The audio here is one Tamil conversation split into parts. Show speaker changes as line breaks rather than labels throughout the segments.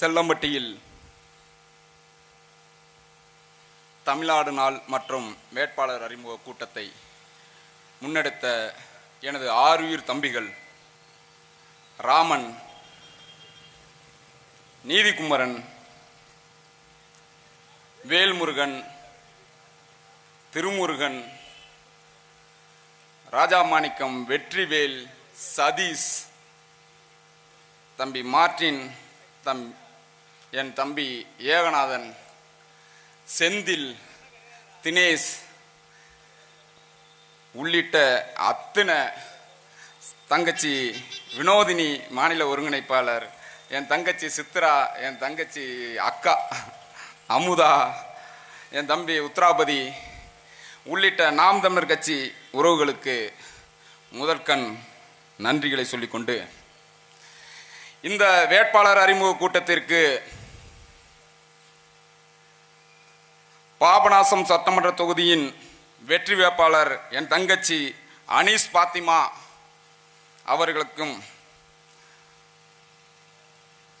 செல்லம்பட்டியில் தமிழ்நாடு நாள் மற்றும் வேட்பாளர் அறிமுக கூட்டத்தை முன்னெடுத்த எனது ஆறுயிர் தம்பிகள் ராமன் நீதிக்குமரன் வேல்முருகன் திருமுருகன் ராஜாமாணிக்கம் வெற்றிவேல் சதீஷ் தம்பி மார்டின் தம் என் தம்பி ஏகநாதன் செந்தில் தினேஷ் உள்ளிட்ட அத்தனை தங்கச்சி வினோதினி மாநில ஒருங்கிணைப்பாளர் என் தங்கச்சி சித்ரா என் தங்கச்சி அக்கா அமுதா என் தம்பி உத்ராபதி உள்ளிட்ட நாம் தமிழர் கட்சி உறவுகளுக்கு முதற்கண் நன்றிகளை சொல்லிக்கொண்டு இந்த வேட்பாளர் அறிமுக கூட்டத்திற்கு பாபநாசம் சட்டமன்ற தொகுதியின் வெற்றி வேட்பாளர் என் தங்கச்சி அனீஸ் பாத்திமா அவர்களுக்கும்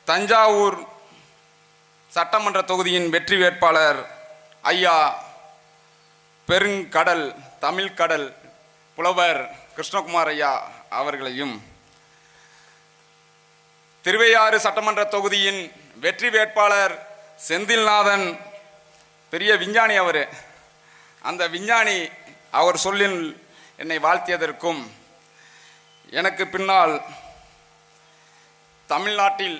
தஞ்சாவூர் சட்டமன்ற தொகுதியின் வெற்றி வேட்பாளர் ஐயா பெருங்கடல் தமிழ்கடல் புலவர் கிருஷ்ணகுமார் ஐயா அவர்களையும் திருவையாறு சட்டமன்ற தொகுதியின் வெற்றி வேட்பாளர் செந்தில்நாதன் பெரிய விஞ்ஞானி அவர். அந்த விஞ்ஞானி அவர் சொல்லில் என்னை வாழ்த்தியதற்கும் எனக்கு பின்னால் தமிழ்நாட்டில்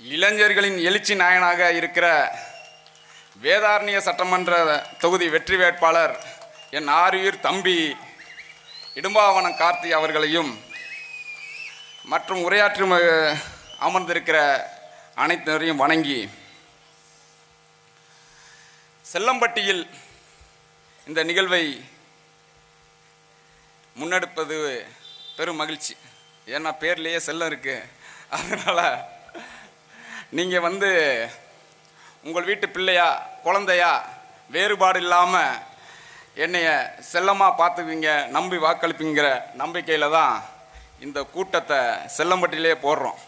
இளைஞர்களின் எழுச்சி நாயனாக இருக்கிற வேதாரண்ய சட்டமன்ற தொகுதி வெற்றி வேட்பாளர் என் ஆறுயிர் தம்பி இடும்பாவனம் கார்த்தி அவர்களையும் மற்றும் உரையாற்றும் அமர்ந்திருக்கிற அனைத்தரையும் வணங்கி செல்லம்பட்டியில் இந்த நிகழ்வை முன்னெடுப்பது பெரும் மகிழ்ச்சி. ஏன்னா பேர்லேயே செல்லம் இருக்கு. அதனால் நீங்கள் வந்து உங்கள் வீட்டு பிள்ளையா குழந்தையா வேறுபாடு இல்லாமல் என்னைய செல்லமாக பார்த்துக்குவீங்க நம்பி வாக்களிப்பீங்கிற நம்பிக்கையில் தான் இந்த கூட்டத்தை செல்லம்பட்டியிலே போடுறோம்.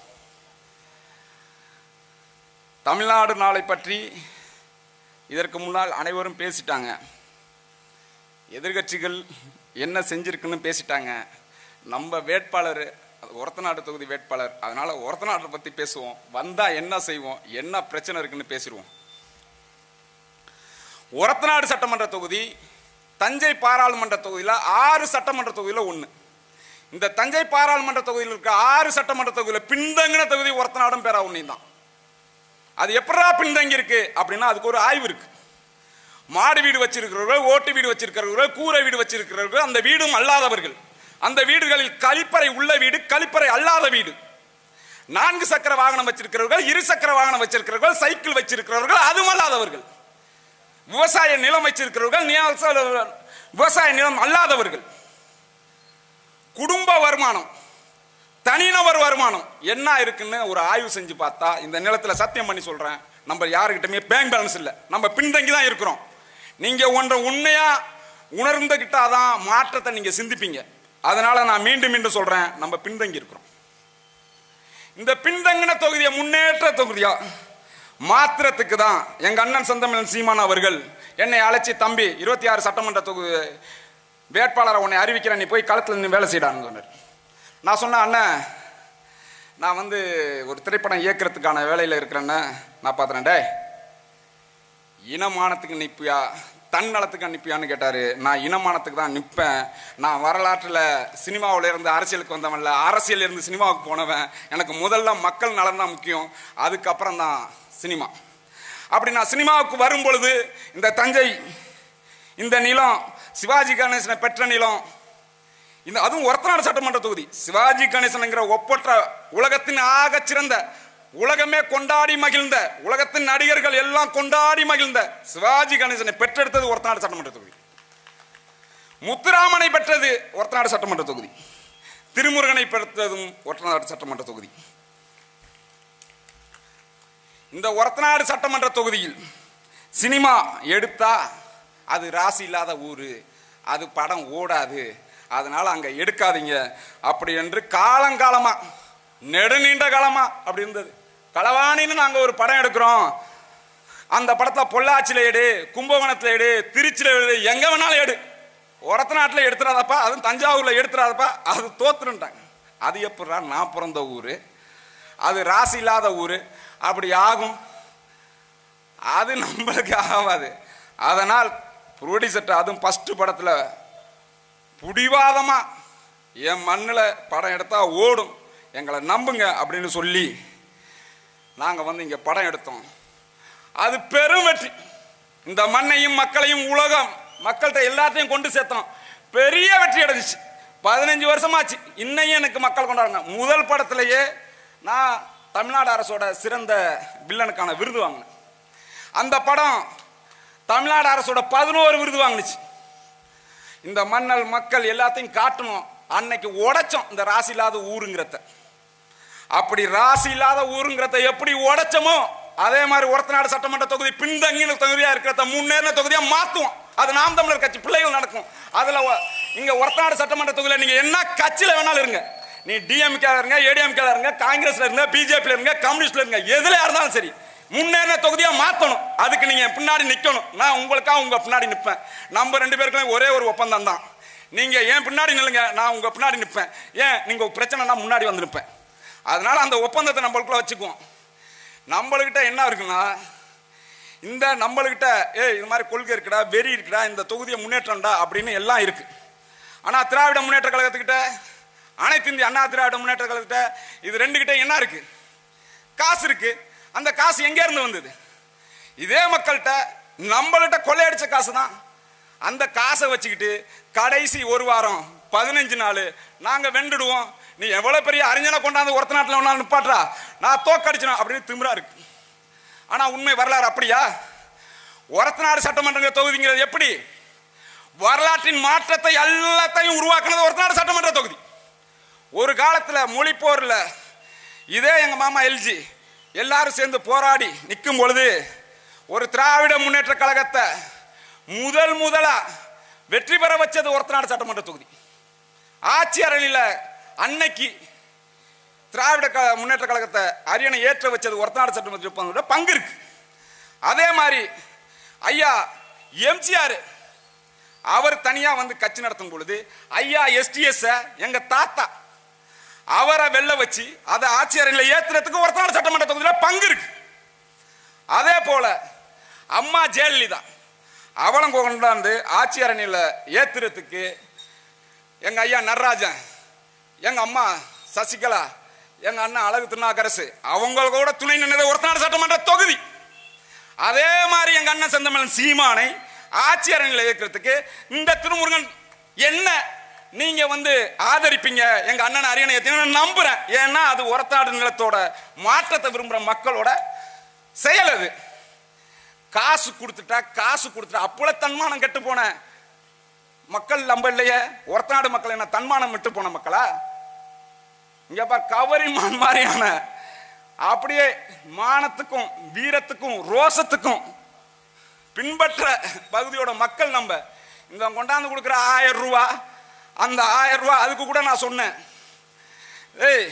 தமிழ்நாடு நாளை பற்றி இதற்கு முன்னால் அனைவரும் பேசிட்டாங்க. எதிர்கட்சிகள் என்ன செஞ்சிருக்குன்னு பேசிட்டாங்க. நம்ம வேட்பாளர் ஒரத்தநாடு தொகுதி வேட்பாளர் அதனால் ஒரத்தநாட்டை பற்றி பேசுவோம். வந்தால் என்ன செய்வோம்? என்ன பிரச்சனை இருக்குன்னு பேசிடுவோம். ஒரத்தநாடு சட்டமன்ற தொகுதி தஞ்சை பாராளுமன்ற தொகுதியில் ஆறு சட்டமன்ற தொகுதியில் ஒன்று இந்த தஞ்சை பாராளுமன்ற தொகுதியில் இருக்க ஆறு சட்டமன்ற தொகுதியில் பின்தங்கின தொகுதி ஒரத்தநாடும் பேரா ஒன்றையும் தான். அது எப்படா பின்தங்கி இருக்கு அப்படின்னா அதுக்கு ஒரு ஆய்வு இருக்கு. மாடு வீடு வச்சிருக்கிறவர்கள் ஓட்டு வீடு வச்சிருக்கிறவர்கள் கூரை வீடு வச்சிருக்கிறவர்கள் அந்த வீடும் அல்லாதவர்கள். அந்த வீடுகளில் கழிப்பறை உள்ள வீடு கழிப்பறை அல்லாத வீடு. நான்கு சக்கர வாகனம் வச்சிருக்கிறவர்கள் இரு சக்கர வாகனம் வச்சிருக்கிறவர்கள் சைக்கிள் வச்சிருக்கிறவர்கள் அதுவும் அல்லாதவர்கள். விவசாய நிலம் வச்சிருக்கிறவர்கள் விவசாய நிலம் அல்லாதவர்கள். குடும்ப வருமானம். தனிநபர் வருமானம். என்ன இருக்குன்னு ஒரு ஆய்வு செஞ்சு பார்த்தா இந்த நிலத்தில் சத்தியம் பண்ணி சொல்கிறேன் நம்ம யாருக்கிட்டமே பேங்க் பேலன்ஸ் இல்லை. நம்ம பின்தங்கி தான் இருக்கிறோம். நீங்கள் ஒன்றை உண்மையாக உணர்ந்துகிட்டாதான் மாற்றத்தை நீங்கள் சிந்திப்பீங்க. அதனால் நான் மீண்டும் மீண்டும் சொல்கிறேன் நம்ம பின்தங்கி இருக்கிறோம். இந்த பின்தங்கின தொகுதியை முன்னேற்ற தொகுதியா மாத்திரத்துக்கு தான் எங்கள் அண்ணன் சந்தமிழன் சீமான் அவர்கள் என்னை அழைச்சி தம்பி இருபத்தி ஆறு சட்டமன்ற தொகுதி வேட்பாளரை உன்னை அறிவிக்கிறேன். நீ போய் களத்தில் நின்று வேலை செய்யடான்னு சொன்னார். நான் சொன்னேன் அண்ணன் நான் வந்து ஒரு திரைப்படம் இயக்குறதுக்கான வேலையில் இருக்கிறேன்னு நான் பார்த்துறேன் இனமானத்துக்கு நிற்பியா தன்னலத்துக்கு நிற்பியான்னு கேட்டார். நான் இனமானத்துக்கு தான் நிற்பேன் நான் வரலாற்றில் சினிமாவில் இருந்து அரசியலுக்கு வந்தவன்ல அரசியல் இருந்து சினிமாவுக்கு போனவன். எனக்கு முதல்ல மக்கள் நலன் தான் முக்கியம். அதுக்கப்புறம் தான் சினிமா. அப்படி நான் சினிமாவுக்கு வரும் பொழுது இந்த தஞ்சை இந்த நிலம் சிவாஜி கணேசனை பெற்ற நிலம் இந்த அதுவும் ஒரத்தநாடு சட்டமன்ற தொகுதி. சிவாஜி கணேசனுங்கிற ஒப்பற்ற உலகத்தின் ஆக சிறந்த உலகமே கொண்டாடி மகிழ்ந்த உலகத்தின் நடிகர்கள் எல்லாம் கொண்டாடி மகிழ்ந்த சிவாஜி கணேசனை பெற்றெடுத்தது ஒரத்தநாடு சட்டமன்ற தொகுதி. முத்துராமனை பெற்றது ஒரத்தநாடு சட்டமன்ற தொகுதி. திருமுருகனை பெற்றதும் ஒரத்தநாடு சட்டமன்ற தொகுதி. இந்த ஒரத்தநாடு சட்டமன்ற தொகுதியில் சினிமா எடுத்தா அது ராசி இல்லாத ஊர். அது படம் ஓடாது. அதனால் அங்கே எடுக்காதீங்க. அப்படி என்று காலங்காலமாக நெடுநீண்ட காலமாக அப்படி இருந்தது. களவாணின்னு நாங்கள் ஒரு படம் எடுக்கிறோம். அந்த படத்தை பொள்ளாச்சியில் எடு கும்பகோணத்தில் எடு திருச்சியில் எடு எங்கே வேணாலும் எடு. ஒரத்த நாட்டில் எடுத்துறாதப்பா அதுவும் தஞ்சாவூரில் எடுத்துறாதப்பா அது தோத்துருன்ட்டாங்க. அது எப்படா நான் பிறந்த ஊர். அது ராசி இல்லாத ஊர். அப்படி ஆகும். அது நம்மளுக்கு ஆகாது. அதனால் ப்ரொடியூசர்ட்ட அதுவும் ஃபஸ்ட்டு படத்தில் புடிவாதமா என் மண்ணில் படம் எடுத்தால் ஓடும். எங்களை நம்புங்க அப்படின்னு சொல்லி நாங்கள் வந்து இங்கே படம் எடுத்தோம். அது பெரும் வெற்றி. இந்த மண்ணையும் மக்களையும் உலகம் மக்கள்கிட்ட எல்லாத்தையும் கொண்டு சேர்த்தோம். பெரிய வெற்றி அடைஞ்சிச்சு. பதினஞ்சு வருஷமாச்சு. இன்னையும் எனக்கு மக்கள் கொண்டாடுங்க. முதல் படத்திலேயே நான் தமிழ்நாடு அரசோட சிறந்த வில்லனுக்கான விருது வாங்கினேன். அந்த படம் தமிழ்நாடு அரசோட பதினோரு விருது வாங்கினுச்சு. இந்த மன்னல் மக்கள் எல்லாத்தையும் காட்டணும். அன்னைக்கு உடைச்சோம் இந்த ராசி இல்லாத ஊருங்கிறத. அப்படி ராசி இல்லாத ஊருங்கிறத எப்படி உடைச்சோமோ அதே மாதிரி ஒரத்தநாடு சட்டமன்ற தொகுதி பின்தங்கின தொகுதியா இருக்கிறத முன்னேறின தொகுதியா மாத்துவோம். அது நாம் தமிழர் கட்சி பிள்ளைகள் நடக்கும். அதுல ஒ- இங்க ஒரத்தநாடு சட்டமன்ற தொகுதியில் நீங்க என்ன கட்சியில வேணாலும் இருங்க. நீ டிஎம்கே இருங்க ஏடிஎம்கே இருங்க காங்கிரஸ்ல இருங்க பிஜேபியில் இருங்க கம்யூனிஸ்ட்ல இருங்க எதுல இருந்தாலும் சரி. முன்னேறின தொகுதியா மாத்தணும். அதுக்கு நீங்க பின்னாடி நிக்கணும். நான் உங்களுக்காக உங்க பின்னாடி நிப்பேன். நம்ம ரெண்டு பேருக்குள்ள ஒரே ஒரு ஒப்பந்தம் தான். நீங்க ஏன் பின்னாடி நில்லுங்க நான் உங்க பின்னாடி நிப்பேன். ஏன்? நீங்க பிரச்சனைனா முன்னாடி வந்து நிப்பேன். அதனால அந்த ஒப்பந்தத்தை நம்மளுக்குள்ள வச்சுக்குவோம். நம்மளுக்கிட்ட என்ன இருக்குன்னா இந்த நம்மளுக்கிட்ட ஏ இது மாதிரி கொள்கை இருக்குடா வெறி இருக்குடா இந்த தொகுதியை முன்னேற்றம்டா அப்படின்னு எல்லாம் இருக்கு. ஆனா திராவிட முன்னேற்ற கழகத்துக்கிட்ட அனைத்து இந்திய அண்ணா திராவிட முன்னேற்ற கழகத்திட்ட இது ரெண்டுகிட்ட என்ன இருக்கு? காசு இருக்குது அந்த காசு எங்கே இருந்து வந்தது? இதே மக்கள்கிட்ட நம்மள்கிட்ட கொள்ளையடிச்ச காசு தான் அந்த காசை வச்சுக்கிட்டு கடைசி ஒரு வாரம் பதினஞ்சு நாள் நாங்கள் வெண்டுடுவோம் நீ எவ்வளோ பெரிய அறிஞனை கொண்டாந்து ஒருத்த நாட்டில் ஒன்றா நிப்பாட்டா நான் தோக்கடிச்சிடும் அப்படின்னு திமிரா இருக்கு. ஆனால் உண்மை வரலாறு அப்படியா? ஒரத்தநாடு சட்டமன்ற தொகுதிங்கிறது எப்படி? வரலாற்றின் மாற்றத்தை எல்லாத்தையும் உருவாக்குனது ஒரத்தநாடு சட்டமன்ற தொகுதி. ஒரு காலத்தில் மொழிப்போரில் இதே எங்கள் மாமா எல்ஜி எல்லாரும் சேர்ந்து போராடி நிற்கும் பொழுது ஒரு திராவிட முன்னேற்ற கழகத்தை முதல் முதலா வெற்றி பெற வச்சது ஒருத்தநாடு சட்டமன்ற தொகுதி. ஆட்சி அரணியில் அன்னைக்கு திராவிட க முன்னேற்ற கழகத்தை அரியணை ஏற்ற வச்சது ஒருத்தநாடு சட்டமன்ற பங்கு இருக்கு. அதே மாதிரி ஐயா எம்ஜிஆர் அவர் தனியாக வந்து கட்சி நடத்தும் பொழுது ஐயா எஸ்டிஎஸ் எங்கள் தாத்தா அவரை வெளில வச்சு அதை ஆட்சியரில் ஏத்துறதுக்கு ஒருத்தநாடு சட்டமன்ற தொகுதியில் பங்கு இருக்கு. அதே போல அம்மா ஜெயலலிதா அவளும் கொண்டாந்து ஆட்சி அரணியில் ஏத்துறதுக்கு எங்கள் ஐயா நடராஜன் எங்கள் அம்மா சசிகலா எங்கள் அண்ணன் அழகு திருநாக்கரசு அவங்க கூட துணை நின்னது ஒருத்தநாடு சட்டமன்ற தொகுதி. அதே மாதிரி எங்கள் அண்ணன் செந்தமலன் சீமானை ஆட்சி அரணியில் ஏற்கிறதுக்கு இந்த திருமுருகன் என்ன நீங்க வந்து ஆதரிப்பீங்க. எங்க அண்ணன் அரியணை நான் நம்புறேன். ஏன்னா அது ஒரத்தாடு நிலத்தோட மாற்றத்தை விரும்புற மக்களோட செயல் அது. காசு கொடுத்துட்டா காசு கொடுத்துட்டா அப்போல தன்மானம் கெட்டு போன மக்கள் நம்ப இல்லையே? ஒரத்தநாடு மக்கள் என்ன தன்மானம் விட்டு போன மக்களா? இங்க பார் கவரிமான் மாதிரியான அப்படியே மானத்துக்கும் வீரத்துக்கும் ரோசத்துக்கும் பின்பற்ற பகுதியோட மக்கள் நம்ம இந்த கொண்டாந்து கொடுக்குற ஆயிரம் ரூபா அந்த ஆயிரம் ரூபா அதுக்கு கூட நான் சொன்னேன். ஏய்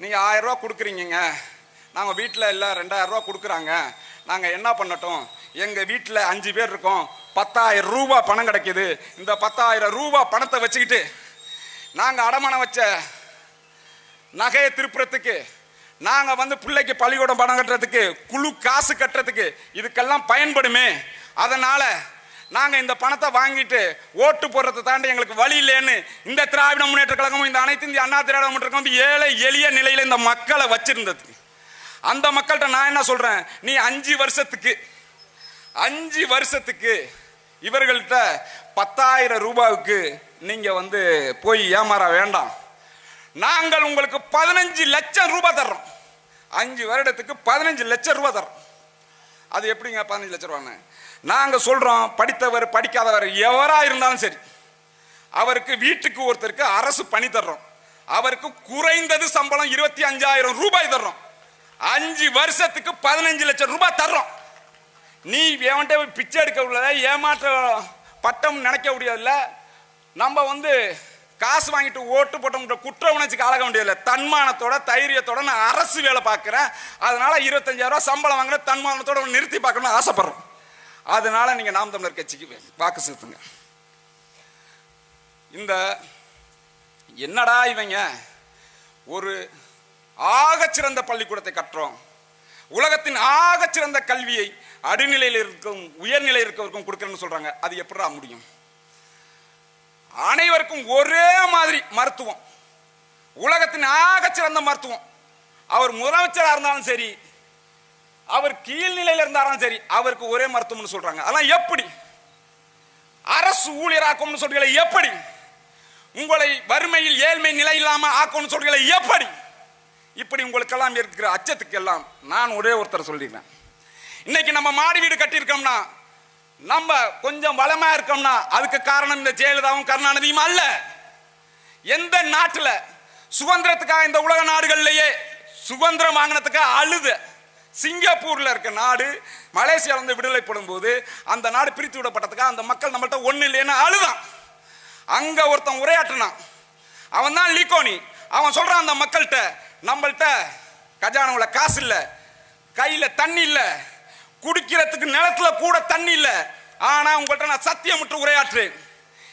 நீங்கள் ஆயிரம் ரூபா கொடுக்குறீங்க நாங்கள் வீட்டில் இல்லை ரெண்டாயிரம் ரூபா கொடுக்குறாங்க. நாங்கள் என்ன பண்ணட்டும்? எங்கள் வீட்டில் அஞ்சு பேர் இருக்கோம். பத்தாயிரம் ரூபா பணம் கிடைக்கிது. இந்த பத்தாயிரம் ரூபா பணத்தை வச்சுக்கிட்டு நாங்கள் அடமானம் வச்ச நகையை திருப்புறத்துக்கு நாங்கள் வந்து பிள்ளைக்கு பள்ளிக்கூடம் பணம் கட்டுறதுக்கு குழு காசு கட்டுறதுக்கு இதுக்கெல்லாம் பயன்படுமே. அதனால் நாங்கள் இந்த பணத்தை வாங்கிட்டு ஓட்டு போடுறதை தாண்டி எங்களுக்கு வழி இல்லைன்னு இந்த திராவிட முன்னேற்ற கழகமும் இந்த அனைத்து இந்திய அண்ணா திராவிட முன்னேற்ற கழகம் வந்து ஏழை எளிய நிலையில் இந்த மக்களை வச்சிருந்தது. அந்த மக்கள்கிட்ட நான் என்ன சொல்கிறேன் நீ அஞ்சு வருஷத்துக்கு அஞ்சு வருஷத்துக்கு இவர்கள்ட்ட பத்தாயிரம் ரூபாவுக்கு நீங்கள் வந்து போய் ஏமாற வேண்டாம். நாங்கள் உங்களுக்கு பதினஞ்சு லட்சம் ரூபாய் தர்றோம். அஞ்சு வருடத்துக்கு பதினஞ்சு லட்சம் ரூபாய் தர்றோம். அது எப்படிங்க பதினஞ்சு லட்சம் ரூபான்னு நாங்கள் சொல்கிறோம் படித்தவர் படிக்காதவர் எவராக இருந்தாலும் சரி. அவருக்கு வீட்டுக்கு ஒருத்தருக்கு அரசு பணி தர்றோம். அவருக்கு குறைந்தது சம்பளம் இருபத்தி அஞ்சாயிரம் ரூபாய் தர்றோம். அஞ்சு வருஷத்துக்கு பதினஞ்சு லட்சம் ரூபாய் தர்றோம். நீ எவன்கிட்ட பிச்சை எடுக்க உள்ளதா ஏமாற்ற பட்டம் நினைக்க முடியாதுல்ல. நம்ம வந்து காசு வாங்கிட்டு ஓட்டு போட்டோம் குற்ற உணர்ச்சிக்கு ஆளாக முடியல தன்மானத்தோட தைரியத்தோட நான் அரசு வேலை பார்க்குறேன். அதனால இருபத்தஞ்சாயிரம் ரூபா சம்பளம் வாங்குற தன்மானத்தோட நிறுத்தி பார்க்கணும்னு ஆசைப்படுறோம். அதனால நீங்க நாம் தமிழர் கட்சிக்கு வாக்கு செலுத்துங்க. இந்த என்னடா இவங்க? ஒரு ஆகச்சிறந்த பள்ளிக்கூடத்தை கட்டுறோம். உலகத்தின் ஆகச்சிறந்த கல்வியை அடிநிலையில் இருக்கும் உயர்நிலையில் இருக்கவருக்கும் கொடுக்குறேன்னு சொல்றாங்க. அது எப்படிடா முடியும்? அனைவருக்கும் ஒரே மாதிரி மருத்துவம். உலகத்தின் ஆகச்சிறந்த மருத்துவம். அவர் முதலமைச்சராக இருந்தாலும் சரி அவர் கீழ்நிலையில இருந்தாலும் சரி அவருக்கு ஒரே மருத்துவம்னு சொல்றாங்க. அதெல்லாம் எப்படி? அரசு ஊழியராக்கும்னு சொல்றீங்களே எப்படி? உங்களை வறுமையில் ஏழ்மை நிலை இல்லாம ஆக்கும்னு சொல்றீங்களே எப்படி? இப்படி உங்களுக்கெல்லாம் இருக்கிற அச்சத்துக்கு எல்லாம் நான் ஒரே ஒருத்தர் சொல்லிடுறேன் இன்னைக்கு நம்ம மாடி வீடு கட்டியிருக்கோம்னா நம்ம கொஞ்சம் வளமா இருக்கோம்னா அதுக்கு காரணம் இந்த ஜெயலலிதாவும் கருணாநிதியும் அல்ல. எந்த நாட்டில் சுதந்திரத்துக்காக இந்த உலக நாடுகள்லயே சுதந்திரம் வாங்கினதுக்காக அழுது. சிங்கப்பூர்ல இருக்க நாடு மலேசியால இருந்து விடுதலை போது அந்த நாடு பிரித்து விடப்பட்டதுக்காக அந்த மக்கள் நம்மள்ட்ட ஒண்ணு இல்லைன்னு அழுதான். அங்க ஒருத்தன் உரையாற்றினான். அவன் தான் லீகோனி. அவன் சொல்றான் அந்த மக்கள்கிட்ட நம்மள்ட்ட கஜானாவுல காசு இல்லை. கையில தண்ணி இல்லை. குடிக்கிறதுக்கு நிலத்துல கூட தண்ணி இல்லை. ஆனா உங்கள்கிட்ட நான் சத்தியம் விட்டு உரையாற்றுறேன்.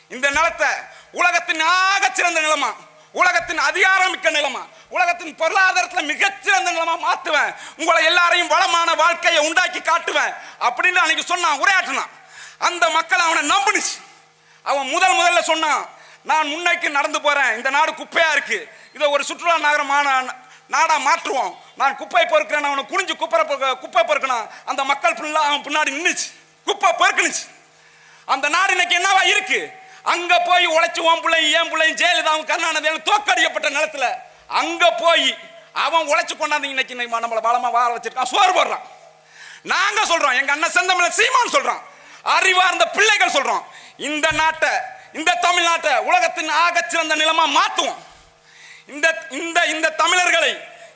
இந்த நிலத்தை உலகத்தின் ஆக சிறந்த நிலமா? உலகத்தின் அதிகாரம் மிக்க நிலமா? உலகத்தின் பொருளாதாரத்தில் மிகச்சிறந்த நிலமா மாற்றுவேன் உங்களை எல்லாரையும் வளமான வாழ்க்கையை உண்டாக்கி காட்டுவேன். அப்படின்னு அன்னைக்கு சொன்னான் உரையாற்றினான். அந்த மக்கள் அவனை நம்புனுச்சு. அவன் முதல் முதல்ல சொன்னான் நான் முன்னைக்கு நடந்து போறேன். இந்த நாடு குப்பையா இருக்கு. இதை ஒரு சுற்றுலா நகரமான நாடா மாற்றுவோம். நான் குப்பை பொறுக்கிறேன். அவனை குனிஞ்சு குப்பை குப்பை பொறுக்கணும் அந்த மக்கள் ஃபுல்லா அவன் பின்னாடி நின்றுச்சு குப்பை பொறுக்கணுச்சு அந்த நாடு இன்னைக்கு என்னவா இருக்குது அங்க போய் உழைச்சு உன் பிள்ளை ஏன் பிள்ளையும் ஜெயலலிதாவும் கருணாநிதியும் தோக்கடிக்கப்பட்ட நிலத்துல அங்க போய் அவன் உழைச்சு கொண்டாந்து இன்னைக்கு நம்மள நம்மளை பலமா வாழ வச்சிருக்கான். சோறு போடுறான். நாங்க சொல்றோம். எங்க அண்ணன் செந்தமிழ சீமான் சொல்றோம் அறிவார்ந்த பிள்ளைகள் சொல்றோம். இந்த நாட்டை இந்த தமிழ்நாட்டை உலகத்தின் ஆக சிறந்த நிலமா மாத்துவோம். இந்த இந்த இந்த தமிழர்களை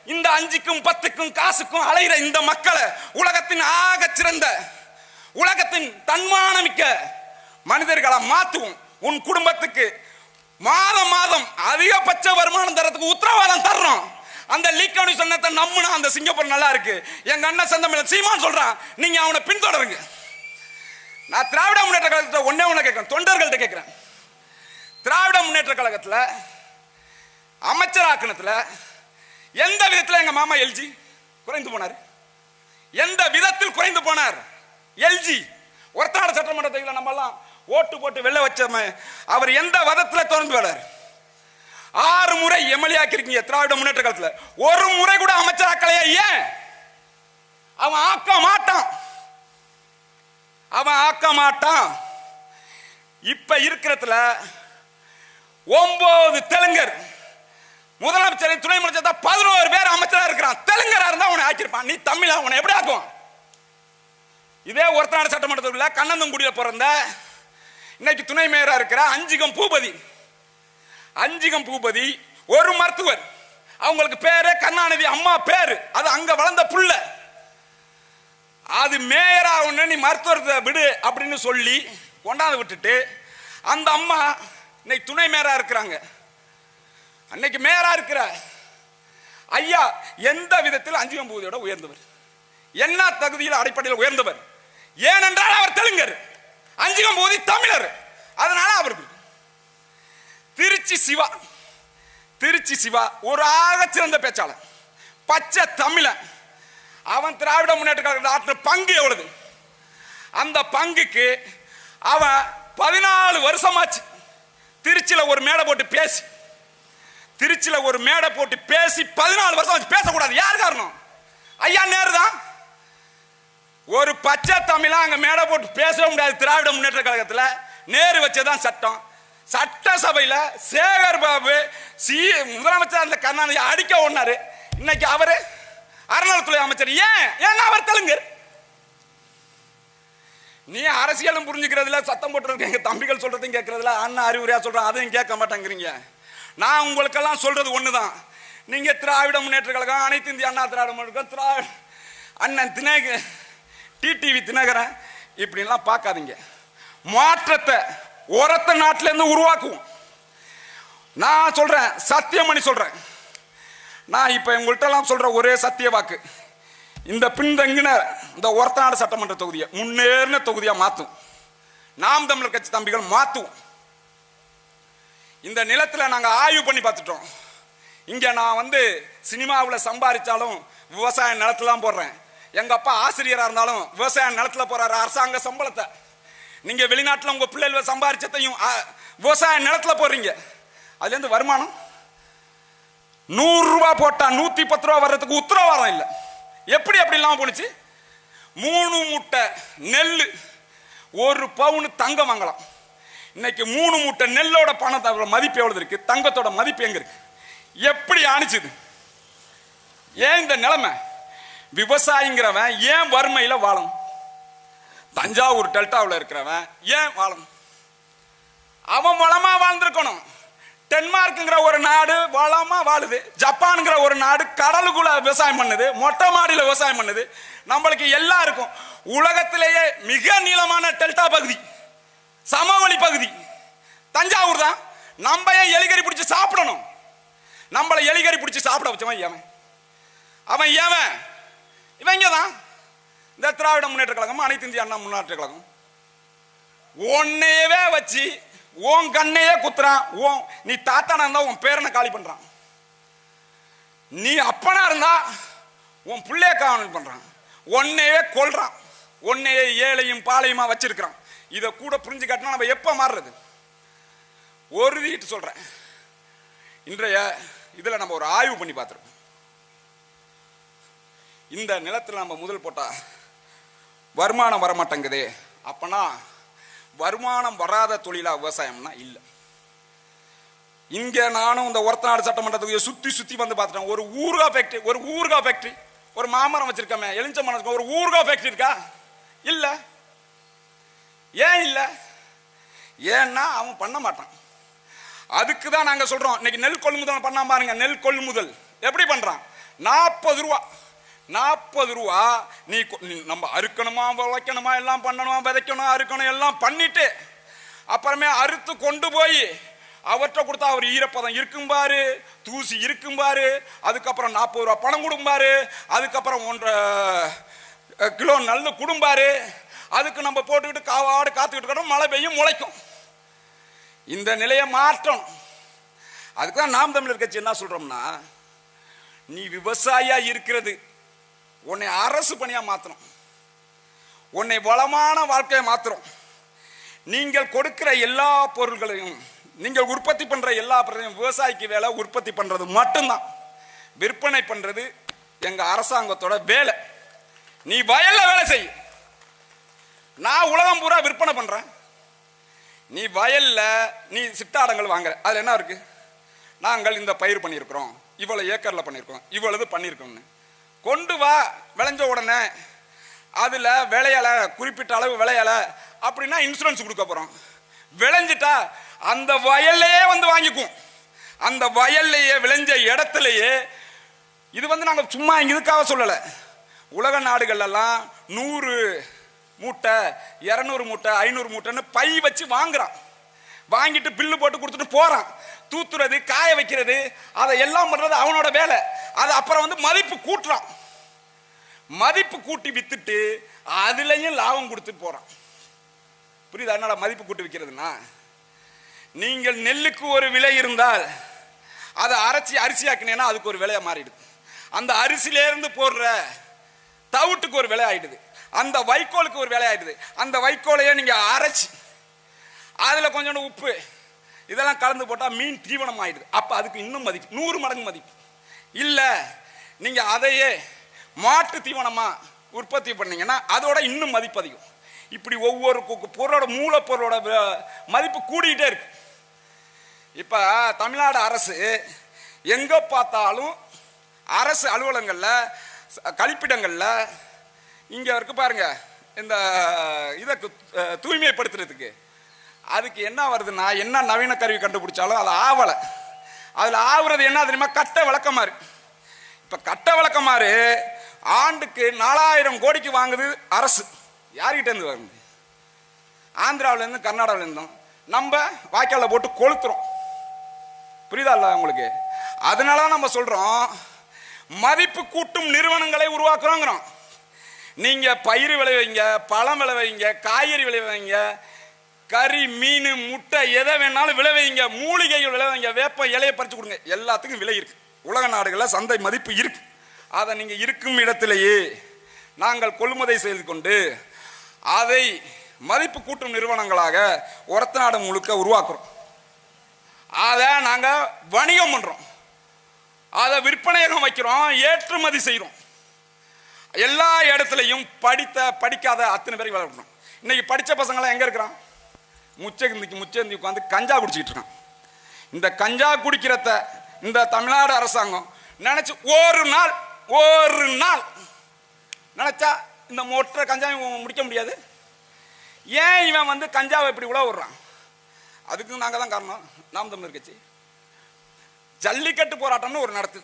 இந்த அஞ்சுக்கும் பத்துக்கும் காசுக்கும் அலைகிற இந்த மக்களை உலகத்தின் ஆக சிறந்த உலகத்தின் தன்மானமிக்க மனிதர்களை மாத்துவோம். உன் குடும்பத்துக்கு மாதம் மாதம் அதிகபட்ச வருமானம் தரத்துக்கு உத்தரவாதம் தர்றோம். அந்த லீக்கவுனி சொன்னதை நம்புனா அந்த சிங்கப்பூர் நல்லா இருக்கு. எங்க அண்ணன் சந்தமிழன் சீமான் சொல்றான் நீங்க அவனை பின்தொடருங்க. நான் திராவிட முன்னேற்ற கழகத்தை ஒன்னே ஒன்று கேட்குறேன் தொண்டர்கள்ட்ட கேட்கிறேன். திராவிட முன்னேற்ற அமைச்சர் ஆக்கணத்தில் எந்த விதத்தில் எங்கள் மாமா எல்ஜி குறைந்து போனார்? எந்த விதத்தில் குறைந்து போனார்? எல்ஜி ஒருத்தாட சட்டமன்ற தொகுதியில் நம்மலாம் ஓட்டு போட்டு வெளில வச்சோமே அவர் எந்த வதத்தில் திறந்து போனார் ஆறு முறை எம்எல்ஏ ஆக்கிருக்கீங்க திராவிட முன்னேற்ற காலத்தில். ஒரு முறை கூட அமைச்சராக்கலையா ஏன்? அவன் ஆக்க மாட்டான். அவன் ஆக்க மாட்டான். இப்ப இருக்கிறதுல ஒன்பது தெலுங்கர் முதலமைச்சர் துணை முதலமைச்சர் பதினோரு பேர் அமைச்சரா இருக்கிறான். தெலுங்கரா இருந்தா அவனை ஆக்கியிருப்பான். நீ தமிழா? உன்னை எப்படி ஆக்குவான்? இதே ஒருத்தநாடு சட்டமன்றத்தில் கண்ணந்தங்குடியில் பிறந்த இன்னைக்கு துணை மேயரா இருக்கிற அஞ்சிகம் பூபதி. அஞ்சிகம் பூபதி ஒரு மருத்துவர். அவங்களுக்கு பேரு கருணாநிதி அம்மா பேரு. அது அங்க வளர்ந்த புள்ள. அது மேயரா ஒண்ணு நீ மருத்துவத்தை விடு அப்படின்னு சொல்லி கொண்டாந்து விட்டுட்டு அந்த அம்மா இன்னைக்கு துணை மேயரா இருக்கிறாங்க. அன்னைக்கு மேயரா இருக்கிற ஐயா எந்த விதத்தில் அஞ்சிகம் பூபதியோட உயர்ந்தவர்? என்ன தகுதியில் அடிப்படையில் உயர்ந்தவர்? ஏனென்றால் அவர் தெலுங்கர். அஞ்சுகம் போதி தமிழர். அதனால அவருக்கு. திருச்சி சிவா. திருச்சி சிவா ஒரு ஆக சிறந்த பேச்சாளர். பச்சை தமிழன். அவன் திராவிட முன்னேற்ற கழகத்தில் ஆற்ற பங்கு எவ்வளவு? அந்த பங்குக்கு அவன் பதினாலு வருஷமாச்சு. திருச்சியில ஒரு மேடை போட்டு பேசி. திருச்சியில ஒரு மேடை போட்டு பேசி பதினாலு வருஷம் ஆச்சு பேசக்கூடாது. யார் காரணம்? ஐயா நேரு தான் ஒரு பச்சை தமிழா அங்க மேடை போட்டு பேசவே முடியாது. திராவிட முன்னேற்ற கழகத்துல நேரு வச்சதான் சட்டம். சட்டசபையில சேகர் பாபு சி முதலமைச்சர் அந்த கருணாநிதி அடிக்க ஒண்ணாரு இன்னைக்கு அவரு அறநிலத்துறை அமைச்சர். ஏன்? ஏன்னா அவர் தெலுங்கர். நீ அரசியலும் புரிஞ்சுக்கிறதுல சத்தம் போட்டு எங்க தம்பிகள் சொல்றதையும் கேட்கறதுல அண்ணன் அறிவுரையா சொல்றான் அதையும் கேட்க மாட்டேங்கிறீங்க. நான் உங்களுக்கெல்லாம் சொல்றது ஒண்ணுதான். நீங்க திராவிட முன்னேற்ற கழகம் அனைத்து இந்திய அண்ணா திராவிட முன்னேற்ற திராவிட அண்ணன் தினேக டிடிவி தினகரன் இப்படிலாம் பார்க்காதீங்க. மாற்றத்தை உரத்த நாட்டிலேருந்து உருவாக்குவோம். நான் சொல்கிறேன் சத்தியம் பண்ணி சொல்கிறேன் நான் இப்போ உங்கள்கிட்டலாம் சொல்கிற ஒரே சத்திய வாக்கு. இந்த பின்தங்கின இந்த ஒரத்தநாடு சட்டமன்ற தொகுதியை முன்னேறின தொகுதியாக மாற்றும் நாம் தமிழர் கட்சி தம்பிகள் மாற்றுவோம் இந்த நிலத்தில் நாங்கள் ஆய்வு பண்ணி பார்த்துட்டோம். இங்கே நான் வந்து சினிமாவில் சம்பாதிச்சாலும் விவசாய நிலத்தெலாம் போடுறேன். எங்க அப்பா ஆசிரியரா இருந்தாலும் விவசாய நிலத்துல போறாரு அரசாங்க சம்பளத்தை. நீங்க வெளிநாட்டுல உங்க பிள்ளைகள் சம்பாதிச்சதையும் விவசாய நிலத்துல போடுறீங்க. அதுல இருந்து வருமானம்? நூறு ரூபாய் போட்டா நூத்தி பத்து ரூபா வர்றதுக்கு உத்தரவாதம் இல்லை. எப்படி அப்படி இல்லாம போணுச்சு? மூணு மூட்டை நெல் ஒரு பவுனு தங்கம் வாங்கலாம். இன்னைக்கு மூணு மூட்டை நெல்லோட பணத்தோட மதிப்பு எவ்வளவு இருக்கு? தங்கத்தோட மதிப்பு எங்க இருக்கு? எப்படி அணிச்சுது ஏன் இந்த நிலைமை? விவசாயிங்கிறவன் ஏன் வறுமையில் வாழும்? தஞ்சாவூர் டெல்டாவில் இருக்கிறவன் ஏன் வாழும்? அவன் வளமாக வாழ்ந்திருக்கணும். டென்மார்க்குங்கிற ஒரு நாடு வளமாக வாழுது. ஜப்பானுங்கிற ஒரு நாடு கடலுக்குள்ள விவசாயம் பண்ணுது. மொட்டை மாடியில் விவசாயம் பண்ணுது. நம்மளுக்கு எல்லாம் இருக்கும். உலகத்திலேயே மிக நீளமான டெல்டா பகுதி சமவெளி பகுதி. தஞ்சாவூர் தான். நம்ம ஏன் எலிகறி பிடிச்சி சாப்பிடணும்? நம்மளை எலிகறி பிடிச்சி சாப்பிட வச்சவன் ஏவன் அவன் ஏவன் இவங்க தான் இந்த திராவிட முன்னேற்ற கழகம் அனைத்து இந்திய அண்ணா முன்னேற்ற கழகம் உன்னையவே வச்சு ஓன் கண்ணையே குத்துறான். ஓன் நீ தாத்தானா இருந்தா உன் பேரனை காலி பண்றான். நீ அப்பனா இருந்தா உன் பிள்ளைய காவல் பண்றான். உன்னையவே கொள்றான் உன்னையே ஏழையும் பாலையுமா வச்சிருக்கிறான். இதை கூட புரிஞ்சு காட்டினா நம்ம எப்ப மாறுறது? ஒரு வீட்டு சொல்றேன். இன்றைய இதுல நம்ம ஒரு ஆய்வு பண்ணி பார்த்துருக்கோம். இந்த நிலத்தில் நம்ம முதல் போட்டால் வருமானம் வர மாட்டேங்குதே அப்பனா வருமானம் வராத தொழிலா விவசாயம்னா இல்லை. இங்கே நானும் இந்த ஒரத்தநாடு சட்டமன்றத்துக்கு சுற்றி சுற்றி வந்து பார்த்துட்டேன். ஒரு ஊர்கா ஃபேக்ட்ரி ஒரு ஊர்கா ஃபேக்ட்ரி ஒரு மாமரம் வச்சிருக்கோமே எலிஞ்ச மரம் ஒரு ஊர்கா ஃபேக்ட்ரி இருக்கா? இல்லை. ஏன் இல்லை? ஏன்னா அவன் பண்ண மாட்டான். அதுக்கு தான் நாங்கள் சொல்கிறோம் இன்னைக்கு நெல் கொள்முதல் பண்ணாம பாருங்க நெல் கொள்முதல். எப்படி பண்ணுறான் நாற்பது ரூபா. நாற்பது ரூபா நீ கொ- நீ நம்ம அறுக்கணுமா விளைக்கணுமா எல்லாம் பண்ணணுமா விதைக்கணும் அறுக்கணும் எல்லாம் பண்ணிட்டு அப்புறமே அறுத்து கொண்டு போய் அவற்றை கொடுத்தா அவர் ஈரப்பதம் இருக்கும் பாரு தூசி இருக்கும் பாரு அதுக்கப்புறம் நாற்பது ரூபா பணம் கொடும்பாரு அதுக்கப்புறம் ஒன்றரை கிலோ நல்ல குடும்பாரு அதுக்கு நம்ம போட்டுக்கிட்டு காவாடு காத்துக்கிட்டு இருக்கணும் மழை பெய்யும் முளைக்கும். இந்த நிலையை மாற்றணும். அதுக்கு தான் நாம் தமிழர் கட்சி என்ன சொல்கிறோம்னா நீ விவசாயியாக இருக்கிறது உன்னை அரசு பணியாக மாற்றணும் உன்னை வளமான வாழ்க்கையை மாற்றுறோம் நீங்கள் கொடுக்கிற எல்லா பொருள்களையும் நீங்கள் உற்பத்தி பண்ணுற எல்லா பொருளையும் விவசாயிக்கு வேலை உற்பத்தி பண்ணுறது மட்டும்தான். விற்பனை பண்ணுறது எங்கள் அரசாங்கத்தோட வேலை. நீ வயலில் வேலை செய். நான் உலகம் பூரா விற்பனை பண்ணுறேன் நீ வயலில் நீ சிட்டாடங்கள் வாங்குற. அதில் என்ன இருக்குது நாங்கள் இந்த பயிர் பண்ணியிருக்கிறோம். இவ்வளோ ஏக்கரில் பண்ணியிருக்கோம். இவ்வளவு பண்ணியிருக்கோம்னு. கொண்டு வா விளைஞ்ச உடனே. அதில் விளையலை குறிப்பிட்ட அளவு விளையலை அப்படின்னா இன்சூரன்ஸ் கொடுக்க போகிறோம் விளைஞ்சிட்டா அந்த வயல்லையே வந்து வாங்கிக்குவோம். அந்த வயல்லையே விளைஞ்ச இடத்துலையே இது வந்து நாங்கள் சும்மா இதுக்காக சொல்லலை. உலக நாடுகள்லாம் நூறு மூட்டை இரநூறு மூட்டை ஐநூறு மூட்டைன்னு பை வச்சு வாங்குறான். வாங்கிட்டு பில்லு போட்டு கொடுத்துட்டு போறான். தூத்துறது காய வைக்கிறது அதை எல்லாம் பண்றது அவனோட வேலை. அது அப்புறம் வந்து மதிப்பு கூட்டுறான். மதிப்பு கூட்டி வித்துட்டு அதுலயும் லாபம் கொடுத்துட்டு போறான். புரியுதா? என்னடா மதிப்பு கூட்டி விற்கிறதுனா நீங்கள் நெல்லுக்கு ஒரு விலை இருந்தால் அதை அரைச்சி அரிசியாக்கினேன்னா அதுக்கு ஒரு விலையா மாறிடுது. அந்த அரிசியிலேருந்து போடுற தவிட்டுக்கு ஒரு விலை ஆயிடுது. அந்த வைக்கோலுக்கு ஒரு விலை ஆயிடுது. அந்த வைக்கோலையே நீங்க அரைச்சி அதில் கொஞ்சோண்டு உப்பு. இதெல்லாம் கலந்து போட்டால் மீன் தீவனம் ஆயிடுது அப்போ அதுக்கு இன்னும் மதிப்பு. நூறு மடங்கு மதிப்பு. இல்லை நீங்கள் அதையே மாட்டு தீவனமாக உற்பத்தி பண்ணீங்கன்னா அதோட இன்னும் மதிப்பு அதிகம். இப்படி ஒவ்வொரு பொருளோட மூலப்பொருளோட மதிப்பு கூடிக்கிட்டே இருக்கு. இப்போ தமிழ்நாடு அரசு எங்கே பார்த்தாலும் அரசு அலுவலகங்களில் கழிப்பிடங்களில் இங்கே இருக்கு பாருங்கள் இந்த இதை தூய்மைப்படுத்துறதுக்கு அதுக்கு என்ன வருதுன்னா என்ன நவீன கருவி கண்டுபிடிச்சாலும் அது ஆவலை. அதில் ஆவுறது என்ன தெரியுமா? கட்ட விளக்கமாறு இப்போ கட்ட விளக்கமாறு ஆண்டுக்கு நாலாயிரம் கோடிக்கு வாங்குது அரசு. யார்கிட்டேருந்து வாங்குது? ஆந்திராவிலேருந்து நம்ம வாய்க்காலில் போட்டு கொளுத்துறோம். புரியுதா இல்லை உங்களுக்கு? அதனால நம்ம சொல்கிறோம் மதிப்பு கூட்டும் நிறுவனங்களை உருவாக்குறோங்கிறோம். நீங்கள் பயிர் விளைவிங்க பழம் விளைவிங்க காய்கறி விளைவிங்க கறி மீன் முட்டை எதை வேணாலும் விளைவைங்க. மூலிகைகள் விளைவைங்க. வேப்ப இலையை பறித்து கொடுங்க. எல்லாத்துக்கும் விலை இருக்கு. உலக நாடுகளில் சந்தை மதிப்பு இருக்கு. அதை நீங்கள் இருக்கும் இடத்திலேயே நாங்கள் கொள்முதை செய்து கொண்டு அதை மதிப்பு கூட்டும் நிறுவனங்களாக ஒரத்த நாடு முழுக்க உருவாக்குறோம். அதை நாங்கள் வணிகம் பண்ணுறோம் அதை விற்பனையகம் வைக்கிறோம். ஏற்றுமதி செய்கிறோம் எல்லா இடத்துலையும் படித்த படிக்காத அத்தனை பேருக்கு வேலை இன்றைக்கி இன்னைக்கு படித்த பசங்களாம் எங்கே இருக்கிறான்? முச்சந்திக்கு முச்சந்தி உட்காந்து கஞ்சா குடிச்சிக்கிட்டு இருக்கான். இந்த கஞ்சா குடிக்கிறத இந்த தமிழ்நாடு அரசாங்கம் நினச்சி ஒரு நாள் ஒரு நாள் நினச்சா இந்த மொட்டை கஞ்சாவை முடிக்க முடியாது. ஏன் இவன் வந்து கஞ்சாவை இப்படி உழ விடுறான்? அதுக்கு நாங்கள் தான் காரணம். நாம் தமிழர் கட்சி. ஜல்லிக்கட்டு போராட்டம்னு ஒரு நடத்து.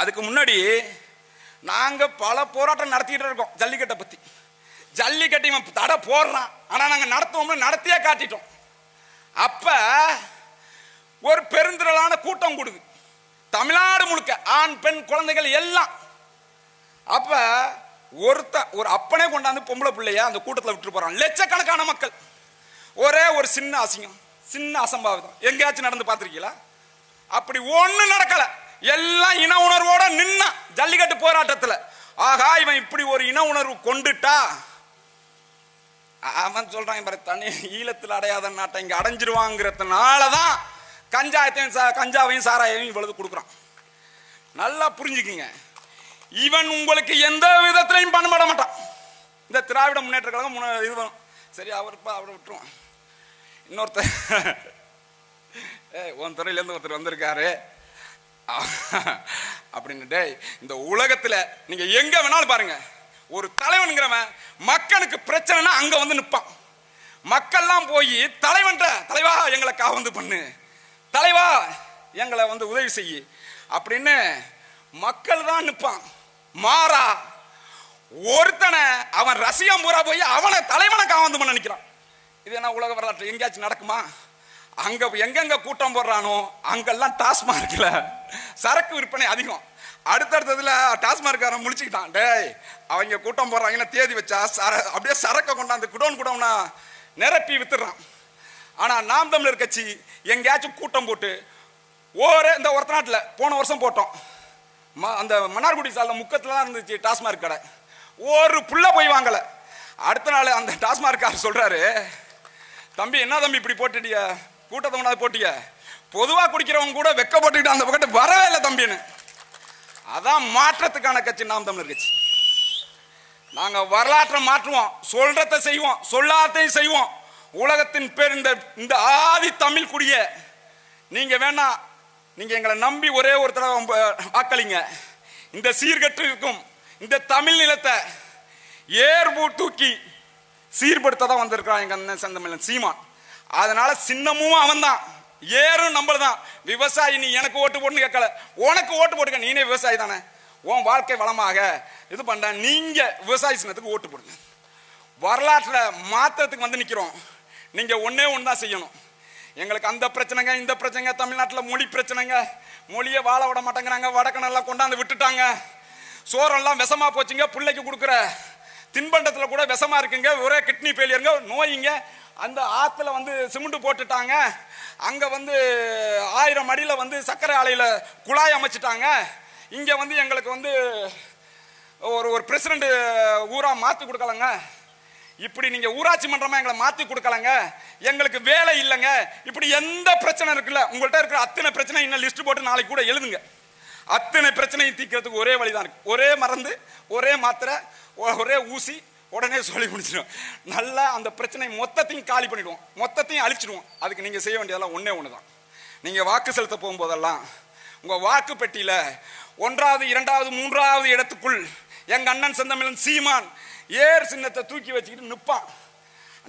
அதுக்கு முன்னாடி நாங்கள் பல போராட்டம் நடத்திக்கிட்டு இருக்கோம் ஜல்லிக்கட்டை பற்றி ஜல்லிக்கட்டு இவன் தடை போடுறான். ஆனா நாங்க நடத்துவோம்னு நடத்தியே காட்டிட்டோம். அப்ப ஒரு பெருந்திரளான கூட்டம் கொடுக்கு தமிழ்நாடு முழுக்க ஆண் பெண் குழந்தைகள் எல்லாம். அப்ப ஒருத்த ஒரு அப்பனே கொண்டாந்து பொம்பளை பிள்ளைய அந்த கூட்டத்தில் விட்டு போறான். லட்சக்கணக்கான மக்கள். ஒரே ஒரு சின்ன அசிங்கம். சின்ன அசம்பாவிதம். எங்கேயாச்சும் நடந்து பார்த்துருக்கீங்களா? அப்படி ஒன்றும் நடக்கல. எல்லாம் இன உணர்வோட நின்னா ஜல்லிக்கட்டு போராட்டத்தில். ஆகா இவன் இப்படி ஒரு இன உணர்வு கொண்டுட்டா அவன் சொல்றான் பாரு தனி ஈழத்தில் அடையாத நாட்டை இங்க அடைஞ்சிருவாங்கிறதுனால தான் கஞ்சாயத்தையும் சா- கஞ்சாவையும் சாராயையும் இவ்வளவு கொடுக்குறான். நல்லா புரிஞ்சுக்குங்க. இவன் உங்களுக்கு எந்த விதத்திலையும் பண்ணப்பட மாட்டான். இந்த திராவிட முன்னேற்ற கழகம் இது வரும். சரி அவருப்பா அவரை விட்டுருவான் இன்னொருத்தர். ஏ உன் துறையிலேருந்து ஒருத்தர் வந்திருக்காரு. அப்படின்னு டேய் இந்த உலகத்தில் நீங்கள் எங்கே வேணாலும் பாருங்கள் ஒரு தலைவனுங்கிறவன் மக்களுக்கு பிரச்சனைனா அங்க வந்து நிற்பான் மக்கள்லாம் போய் தலைவன்ட்ட தலைவா எங்களை காவந்து பண்ணு. தலைவா எங்களை வந்து உதவி செய்யு. அப்படின்னு மக்கள் தான் நிற்பான் மாறா ஒருத்தனை அவன் ரசிகம் பூரா போய் அவனை தலைவனை காவந்து பண்ண நினைக்கிறான் இது என்ன உலக வரலாற்று? எங்கேயாச்சும் நடக்குமா? அங்க எங்கெங்க கூட்டம் போடுறானோ அங்கெல்லாம் டாஸ்மார்க்ல சரக்கு விற்பனை அதிகம். அடுத்தடுத்ததுல டாஸ்மார்க்காரன் முடிச்சுக்கிட்டான் டேய் அவங்க கூட்டம் போடுறாங்கன்னு தேதி வச்சா சர அப்படியே சரக்கை கொண்டாந்து குடோன் குடோன்னா நிரப்பி வித்துடுறான் ஆனால் நாம் தமிழர் கட்சி எங்கேயாச்சும் கூட்டம் போட்டு ஒரே இந்த ஒருத்த நாட்டில் போன வருஷம் போட்டோம். ம- அந்த மன்னார்குடி சாலை முக்கத்தில் தான் இருந்துச்சு டாஸ்மார்க் கடை. ஒரு புள்ள போய் வாங்கலை. அடுத்த நாள் அந்த டாஸ்மார்க்கார் சொல்கிறாரு தம்பி என்ன தம்பி இப்படி போட்டுட்டிய? கூட்டத்தை கொண்டாந்து போட்டிய? பொதுவாக குடிக்கிறவங்க கூட வெக்க போட்டுக்கிட்டு அந்த பக்கத்து வரவே இல்லை தம்பின்னு. அதான் மாற்றத்துக்கான கட்சி நாம் தமிழர் கட்சி. நாங்க வரலாற்றை மாற்றுவோம் சொல்றத செய்வோம் சொல்லாத்தையும் செய்வோம். உலகத்தின் பேர் இந்த இந்த ஆதி தமிழ் குடிய. நீங்க வேணா நீங்க எங்களை நம்பி ஒரே ஒரு தடவை வாக்களிங்க இந்த சீர்கட்டு இருக்கும் இந்த தமிழ் நிலத்தை ஏர்பூ தூக்கி சீர்படுத்த தான் வந்திருக்கிறான் எங்க அண்ணன் சந்தமிழன் சீமான். அதனால சின்னமும் அவன் தான் ஏறும் நம்மளதான் விவசாயி நீ எனக்கு ஓட்டு போட்டுன்னு கேட்கல. உனக்கு ஓட்டு போட்டுக்க நீனே விவசாயி தானே. உன் வாழ்க்கை வளமாக இது பண்ண நீங்க விவசாய சின்னத்துக்கு ஓட்டு போடுங்க. வரலாற்றில் மாத்திரத்துக்கு வந்து நிற்கிறோம் நீங்க ஒன்னே ஒன்று தான் செய்யணும். எங்களுக்கு அந்த பிரச்சனைங்க இந்த பிரச்சனைங்க தமிழ்நாட்டில் மொழி பிரச்சனைங்க. மொழியை வாழ விட மாட்டேங்கிறாங்க வடக்கணெல்லாம் கொண்டாந்து விட்டுட்டாங்க. சோறெல்லாம் விஷமா போச்சுங்க பிள்ளைக்கு கொடுக்குற. தின்பண்டத்தில் கூட விஷமா இருக்குங்க. ஒரே கிட்னி ஃபெயிலியருங்க நோய்ங்க. அந்த ஆற்றுல வந்து சிமெண்ட் போட்டுட்டாங்க. அங்கே வந்து ஆயிரம் அடியில் வந்து சர்க்கரை ஆலையில் குழாய் அமைச்சிட்டாங்க. இங்கே வந்து எங்களுக்கு வந்து ஒரு ஒரு பிரசிடண்ட் ஊராக மாற்றி கொடுக்கலங்க. இப்படி நீங்கள் ஊராட்சி மன்றமாக எங்களை மாற்றி கொடுக்கலங்க. எங்களுக்கு வேலை இல்லைங்க. இப்படி எந்த பிரச்சனை இருக்குல்ல உங்கள்கிட்ட இருக்கிற அத்தனை பிரச்சனை இன்னும் லிஸ்ட் போட்டு நாளைக்கு கூட எழுதுங்க. அத்தனை பிரச்சனையும் தீர்க்கிறதுக்கு ஒரே வழிதான் இருக்கு. ஒரே மருந்து ஒரே மாத்திரை ஒரே ஊசி உடனே சொல்லி முடிச்சிடும் நல்லா அந்த பிரச்சனை மொத்தத்தையும் காலி பண்ணிடுவோம். மொத்தத்தையும் அழிச்சிடுவோம். அதுக்கு நீங்கள் செய்ய வேண்டியதெல்லாம் ஒன்றே ஒன்று தான் நீங்கள் வாக்கு செலுத்த போகும்போதெல்லாம் உங்கள் வாக்கு பெட்டியில் ஒன்றாவது இரண்டாவது மூன்றாவது இடத்துக்குள் எங்கள் அண்ணன் செந்தமிழன் சீமான் ஏர் சின்னத்தை தூக்கி வச்சுக்கிட்டு நிற்பான்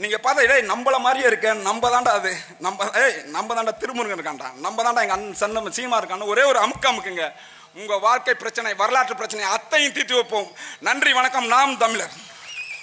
நீங்கள் பார்த்தா டேய் நம்மள மாதிரியே இருக்கேன். நம்ம தாண்டா அது. நம்ம ஏய் நம்ம தாண்டா திருமுருகன் இருக்காண்டா நம்ம தாண்டா எங்கள் அண்ணன் செந்தம் சீமா இருக்கான்னு ஒரே ஒரு அமுக்கு அமுக்குங்க. உங்கள் வாழ்க்கை பிரச்சனை வரலாற்று பிரச்சனை அத்தையும் தீர்த்து வைப்போம். நன்றி வணக்கம். நாம் தமிழர்.